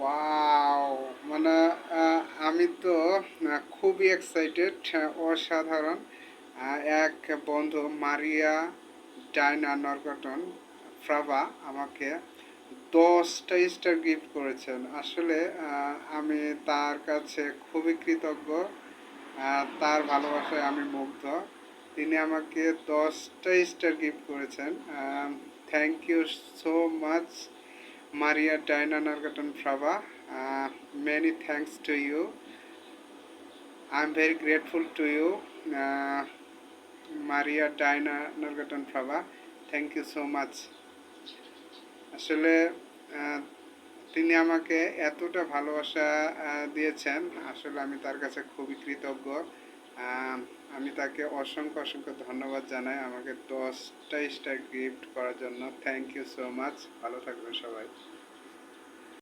Wow মানে আমি তো খুবই এক্সাইটেড অসাধারণ। এক বন্ধু মারিয়া ডাইনা নরকটন ফ্রাভা আমাকে দশটা স্টার গিফট করেছেন। আসলে আমি তার কাছে খুবই কৃতজ্ঞ। তার ভালোবাসায় আমি মুগ্ধ। তিনি আমাকে দশটা স্টার গিফট করেছেন। Thank you so much Maria Diana Nargatan Prabha, uh, many thanks to you. I'm very grateful to you, uh, Maria Diana Nargatan Prabha. Thank you so much. আসলে তিনি আমাকে এতটা ভালোবাসা দিয়েছেন আসলে আমি তার কাছে খুবই কৃতজ্ঞ আমি তাকে অসংখ্য অসংখ্য ধন্যবাদ জানাই আমাকে দশটা স্টার গিফট করার জন্য। থ্যাংক ইউ সো মাচ ভালো থাকবেন সবাই।